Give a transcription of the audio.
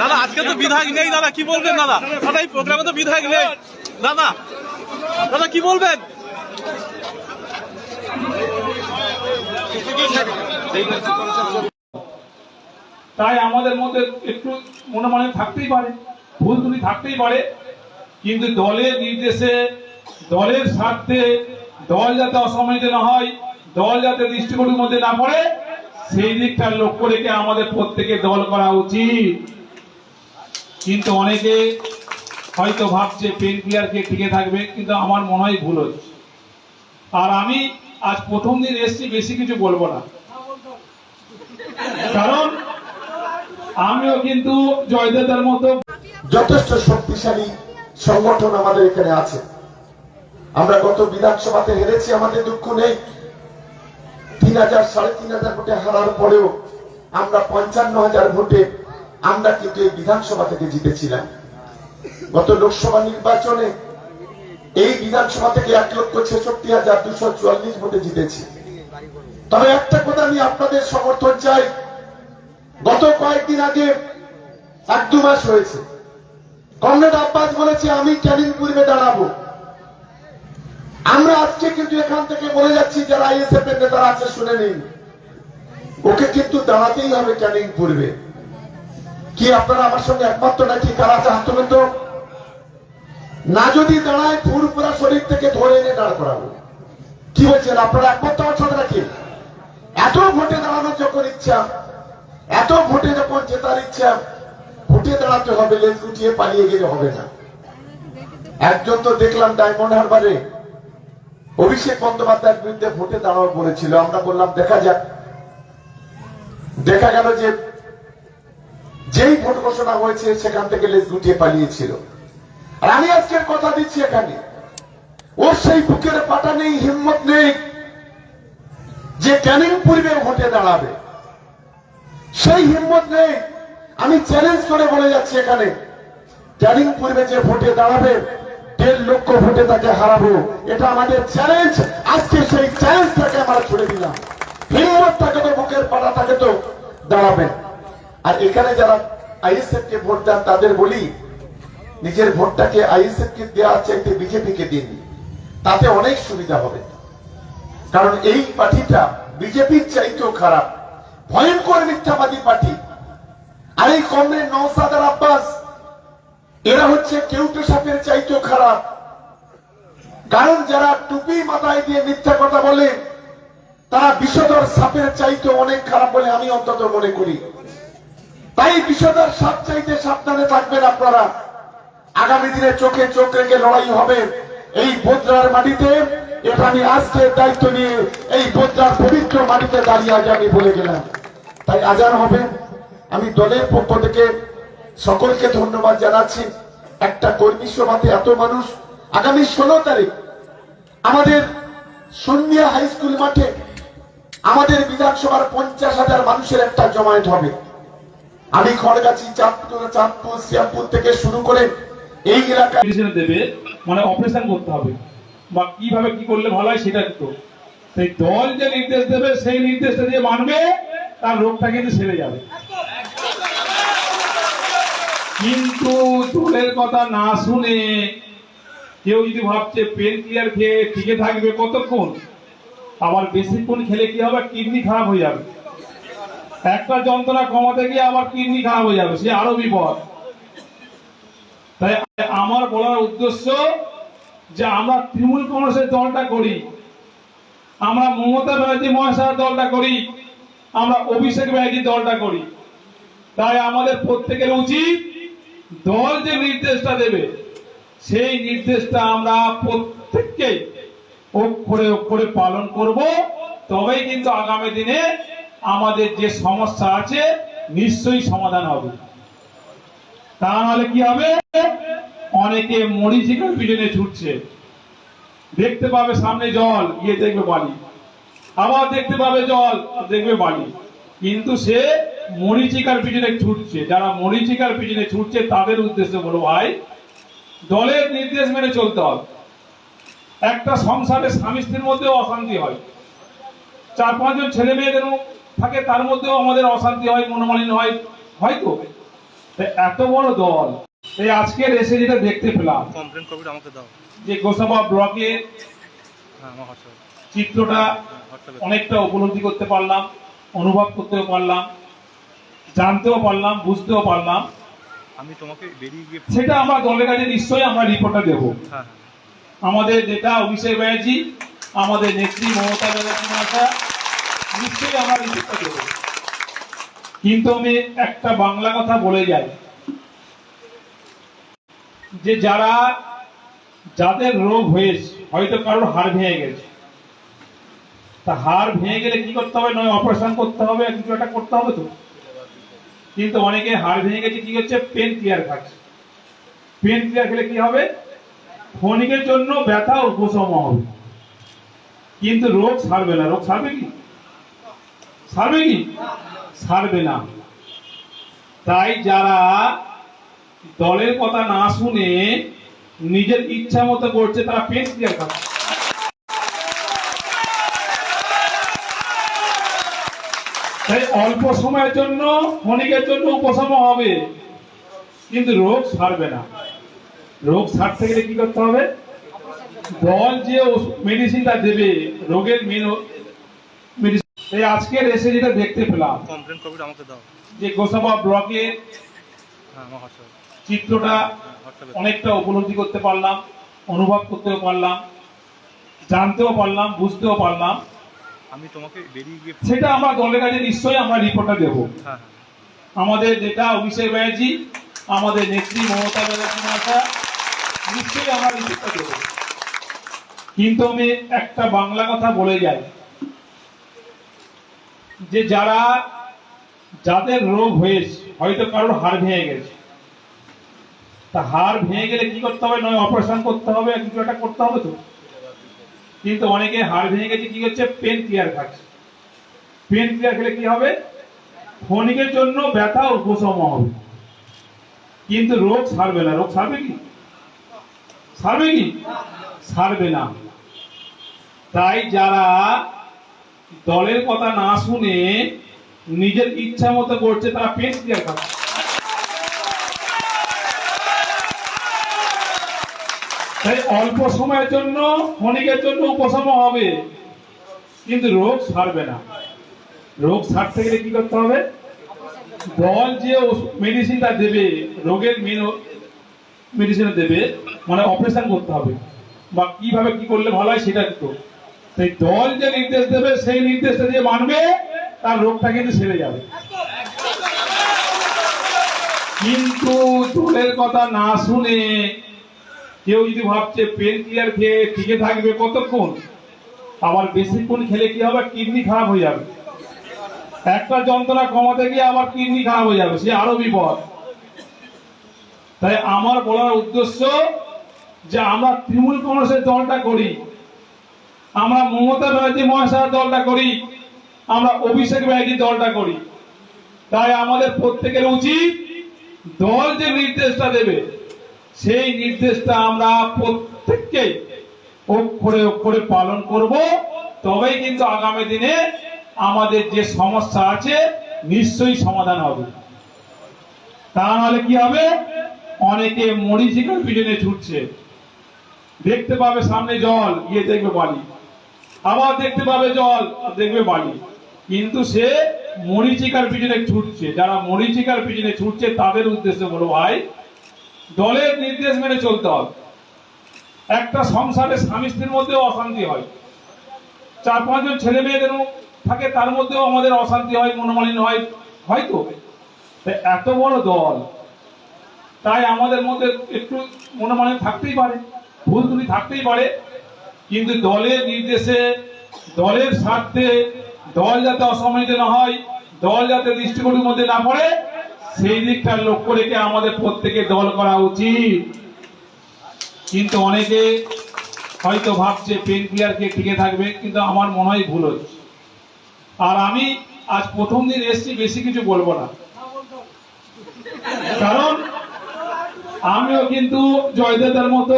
দাদা, আজকে তো বিধায়ক নেই, দাদা, কি বলবেন, দাদা? দাদা এই প্রোগ্রামে তো বিধায়ক নেই। দাদা দাদা, কি বলবেন? তাই আমাদের মধ্যে একটু মনে মনে থাকতেই পারে, ভুল ত্রুটি থাকতেই পারে, কিন্তু দলের নির্দেশে, দলের স্বার্থে, দল যাতে অসম্মানিত না হয়, দল যাতে দৃষ্টিকোণের মধ্যে না পড়ে, সেই দিকটা লক্ষ্য রেখে আমাদের প্রত্যেকে দল করা উচিত। কিন্তু অনেকে হয়তো ভাবছে পেন টিকে থাকবে, কিন্তু আমার মনে হয় ভুল হচ্ছে। আর আমি আজ প্রথম দিন এসছি, বেশি কিছু বলব না। কারণ আমিও কিন্তু জয়দেবের মতো যথেষ্ট শক্তিশালী সংগঠন আমাদের এখানে আছে। আমরা গত বিধানসভাতে হেরেছি, আমাদের দুঃখ নেই। তিন হাজার, সাড়ে তিন হাজার ভোটে হারার পরেও আমরা পঞ্চান্ন হাজার ভোটে আমরা কিন্তু এই বিধানসভা থেকে জিতেছিলাম। গত লোকসভা নির্বাচনে এই বিধানসভা থেকে এক লক্ষ ছেষট্টি হাজার দুশো চুয়াল্লিশ ভোটে জিতেছি। তবে একটা কথা আমি আপনাদের সমর্থন চাই। গত কয়েকদিন আগে, এক দু মাস হয়েছে। কমরেড আব্বাস বলেছে, আমি ক্যানিং পূর্বে দাঁড়াবো। আমরা আজকে কিন্তু এখান থেকে বলে যাচ্ছি, যারা আইএসএফ এর নেতারা আছে, শুনে নিন। ওকে কিন্তু দাঁড়াতেই হবে ক্যানিং পূর্বে। কি আপনারা আমার সঙ্গে একমাত্র নাকি? কারা আছে? হাত না যদি দাঁড়ায় ফুরপুরা শরীর থেকে ধরে এনে দাঁড় করাবো। কি বলছেন? আপনারা একমাত্র আমার সঙ্গে নাকি? এত ভোটে দাঁড়ানোর যখন ইচ্ছা, এত ভোটে যখন জেতার ইচ্ছা, ভোটে দাঁড়াতে হবে, লেজ গুটিয়ে পালিয়ে গেলে হবে না। একজন তো দেখলাম ডায়মন্ড হারবারে। অভিষেক বন্দ্যোপাধ্যায়ের বিরুদ্ধে ভোটে দাঁড়ানো বলেছিল। আমরা বললাম, দেখা যাক। দেখা গেল যে যেই ভোট ঘোষণা হয়েছে, সেখান থেকে লেজ গুটিয়ে পালিয়েছিল। আর আমি আজকের কথা দিচ্ছি এখানে। ওর সেই বুকের পাটা নেই, হিম্মত নেই যে ক্যানিং পূর্বে ভোটে দাঁড়াবে। সেই হিম্মত নেই। আমি চ্যালেঞ্জ করে বলে যাচ্ছি এখানে, ক্যানিং পূর্বে যে ভোটে দাঁড়াবে, দেড় লক্ষ ভোটে তাকে হারাবো। এটা আমাদের চ্যালেঞ্জ আজকে সেই চ্যালেঞ্জটাকে আমরা ছুড়ে দিলাম। হিম্মত থাকে তো, বুকের পাটা থাকে তো দাঁড়াবেন আর এখানে যারা আইএসএফ কে ভোট দেন, তাদের বলি, নিজের ভোটটাকে আইএসএফ কে দেওয়ার চাইতে বিজেপি কে দিন। তাতে অনেক সুবিধা হবে। কারণ এই পার্টিটা বিজেপির চাইতেও খারাপ। ভয়ঙ্কর মিথ্যাবাদী পার্টি। আর এই কমরেড নৌসাদার আব্বাস, এরা হচ্ছে কেউটে সাপের চাইতেও খারাপ। কারণ যারা টুপি মাথায় দিয়ে মিথ্যা কথা বলে, তারা বিষধর সাপের চাইতে অনেক খারাপ বলে আমি অন্তত মনে করি। তাই বিষধর সাপ চাইতে সাবধানে থাকবেন আপনারা। আগামী দিনে চোখে চোখ রেখে লড়াই হবে এই বোদ্রার মাটিতে। এটা আমি আজকে দায়িত্ব নিয়ে এই বোদ্রার পবিত্র মাটিতে দাঁড়িয়ে আজ আমি বলে গেলাম। তাই আজান হবে। আমি দলের পক্ষ থেকে সকলকে ধন্যবাদ জানাচ্ছি। একটা কর্মী সভাতে এত মানুষ। আগামী ষোলো তারিখ আমাদের সন্ধ্যা হাই স্কুল মাঠে আমাদের বিধানসভার পঞ্চাশ হাজার মানুষের একটা জমায়েত হবে। খড়গাছি চাঁদপুর চাঁদপুর থেকে শুরু করে এই এলাকা দেবে মানে অপারেশন করতে হবে। বা কীভাবে কি করলে ভালো হয় সেটা তো সেই দল যে নির্দেশ দেবে, সেই নির্দেশটা যে মানবে, তার রোগটা কিন্তু সেরে যাবে। কিন্তু দলের কথা না শুনে কেউ যদি ভাবছে পেন ক্লিয়ার খেয়ে টিকে থাকবে কতক্ষণ? আবার বেশিক্ষণ খেলে কি হবে? কিডনি খারাপ হয়ে যাবে। একটা যন্ত্রণা কমাতে গিয়ে আবার কিডনি খারাপ হয়ে যাবে, সে আরও বিপদ। তাই আমার বলার উদ্দেশ্য যে আমরা তৃণমূল কংগ্রেসের দলটা করি, আমরা মমতা ব্যানার্জি মহাশয়ের দলটা করি, আমরা অভিষেক ব্যানার্জি দলটা করি। তাই আমাদের প্রত্যেকের উচিত দল যে নির্দেশটা দেবে, সেই নির্দেশটা আমরা প্রত্যেককেই অক্ষরে অক্ষরে পালন করব। তবেই কিন্তু আগামী দিনে আমাদের যে সমস্যা আছে, নিশ্চয়ই সমাধান হবে। তা নাহলে কি হবে? অনেকে মরিচিকার পিছনে ছুটছে। দেখতে পাবে সামনে জল, গিয়ে দেখবে বালি। আবার দেখতে পাবে জল, দেখবে বালি। কিন্তু সে মরিচিকার পিছনে ছুটছে। যারা মরিচিকার পিছনে ছুটছে, তাদের উদ্দেশ্যে বলো ভাই, দলের নির্দেশ মেনে চলতে হবে। একটা সংসারে স্বামী স্ত্রীর মধ্যেও অশান্তি হয়। চার পাঁচজন ছেলে মেয়েদের থাকে তার মধ্যেও আমাদের অশান্তি হয় মনোমালিন্য হয়। হয়তো? এত বড় দল। এই আজকের এসে যেটা দেখতে পেলাম কমপ্লেন কপিটা আমাকে দাও। যে গোসাবা ব্লকের হ্যাঁ চিত্রটা অনেকটা উপলব্ধি করতে পারলাম অনুভব করতেও পারলাম জানতেও পারলাম বুঝতেও পারলাম। আমি তোমাকে বেরিয়ে গিয়ে সেটা আমরা দলের কাছে নিশ্চয়ই আমরা রিপোর্টটা দেব। হ্যাঁ হ্যাঁ। আমাদের নেতা অভিষেক ব্যানার্জি আমাদের নেত্রী মমতা ব্যানার্জি মাতা নিশ্চয়ই আমরা কিন্তু আমি একটা বাংলা কথা বলে যাই। যে যারা, যাদের রোগ হয়েছে, হয়তো কারোর হাড় ভেঙে গেছে। তা হাড় ভেঙে গেলে কি করতে হবে? নয়, অপারেশন করতে হবে কিছু একটা করতে হবে তো। কিন্তু অনেকে হাড় ভেঙে গেছে, কি হচ্ছে পেন ক্লিয়ার খাচ্ছে। পেন ক্লিয়ার খেলে কি হবে? ক্ষণিকের জন্য ব্যথা উপশম হবে। কিন্তু রোগ সারবে না। রোগ সারবে কি? কি সারবে না। তাই যারা দলের কথা না শুনে নিজের ইচ্ছা মতো করছে, তারা পেন ক্লিয়ার খাচ্ছে তাই অল্প সময়ের জন্য, ক্ষণিকের জন্য উপশম হবে। কিন্তু রোগ সারবে না। রোগ সারতে গেলে কি করতে হবে? দল যে মেডিসিনটা দেবে, রোগের মেন মেডিসিন এই আজকের এসে যেটা দেখতে পেলাম কমপ্লেন কপিটা আমাকে দাও। যে গোসাবা ব্লকের হ্যাঁ চিত্রটা অনেকটা উপলব্ধি করতে পারলাম অনুভব করতেও পারলাম জানতেও পারলাম বুঝতেও পারলাম। আমি তোমাকে বেরিয়ে গিয়ে সেটা আমরা দলের কাছে নিশ্চয়ই আমরা রিপোর্টটা দেবো। হ্যাঁ হ্যাঁ। আমাদের নেতা অভিষেক ব্যানার্জি আমাদের নেত্রী মমতা ব্যানার্জি মাতা নিশ্চয়ই আমরা রিপোর্টটা দেব। কিন্তু আমি একটা বাংলা কথা বলে যাই। যে যারা যাদের রোগ হয়েছে, হয়তো কারোর হাড় ভেঙে গেছে। তা হাড় ভেঙে গেলে কি করতে হবে? নয়, অপারেশন করতে হবে কিছু একটা করতে হবে তো। কিন্তু অনেকে হাড় ভেঙে গেছে, কি হচ্ছে পেন ক্লিয়ার খাচ্ছে। পেন ক্লিয়ার খেলে কি হবে? ক্ষণিকের জন্য ব্যথা উপশম হবে। কিন্তু রোগ সারবে না। রোগ সারবে কি? সারবে কি? সারবে না। তাই যারা দলের কথা না শুনে নিজের ইচ্ছা মতো করছে, তারা পেন ক্লিয়ার খাচ্ছে তাই অল্প সময়ের জন্য, ক্ষণিকের জন্য উপশম হবে। কিন্তু রোগ সারবে না। রোগ সারতে গেলে কি করতে হবে? দল যে মেডিসিনটা দেবে, রোগের মেন মেডিসিন দেবে মানে অপারেশন করতে হবে। বা কীভাবে কি করলে ভালো হয় সেটা তো। সেই দল যে নির্দেশ দেবে, সেই নির্দেশটা যে মানবে, তার রোগটা কিন্তু সেরে যাবে। কিন্তু দলের কথা না শুনে কেউ যদি ভাবছে পেন ক্লিয়ার খেয়ে টিকে থাকবে কতক্ষণ, আবার বেশিক্ষণ খেলে কি হবে? কিডনি খারাপ হয়ে যাবে। একটা যন্ত্রণা কমাতে গিয়ে আবার কিডনি খারাপ হয়ে যাবে, সে আরও বিপদ। তাই আমার বলার উদ্দেশ্য যে আমরা তৃণমূল কংগ্রেসের দলটা করি। আমরা মমতা ব্যানার্জি মহাশয়ের দলটা করি, আমরা অভিষেক ব্যানার্জির দলটা করি। তাই আমাদের প্রত্যেকের উচিত দল যে নির্দেশটা দেবে, সেই নির্দেশটা আমরা প্রত্যেককেই অক্ষরে অক্ষরে পালন করব। তবেই কিন্তু আগামী দিনে আমাদের যে সমস্যা আছে, নিশ্চয়ই সমাধান হবে। তা নাহলে কি হবে? অনেকে মরিচিকার পিছনে ছুটছে। দেখতে পাবে সামনে জল, গিয়ে দেখবে বালি। আবার দেখতে পাবে জল, দেখবে বালি। কিন্তু সে মরিচিকার পিছনে ছুটছে। যারা মরিচিকার পিছনে ছুটছে, তাদের উদ্দেশ্যে বলো, ভাই, দলের নির্দেশ মেনে চলতে হবে। একটা সংসারে স্বামী স্ত্রীর মধ্যেও অশান্তি হয়। চার পাঁচজন ছেলে মেয়েদের থাকে, তার মধ্যেও আমাদের অশান্তি হয়, মনোমালিন্য হয়। হয়তো? এত বড় দল। তাই আমাদের মধ্যে একটু মনোমালিন্য থাকতেই পারে, ভুল ত্রুটি থাকতেই পারে। কিন্তু দলের নির্দেশে, দলের স্বার্থে দল যাতে অসম্মানিত না হয়, দল যাতে দৃষ্টিকোণের মধ্যে না পড়ে, সেই দিকটা লক্ষ্য রেখে আমাদের প্রত্যেকে দল করা উচিত। কিন্তু অনেকে হয়তো ভাবছে পেন ক্লিয়ার কে টিকে থাকবে, কিন্তু আমার মনে হয় ভুল হচ্ছে। আর আমি আজ প্রথম দিন এসছি, বেশি কিছু বলব না। কারণ আমিও কিন্তু জয়দেবের মতো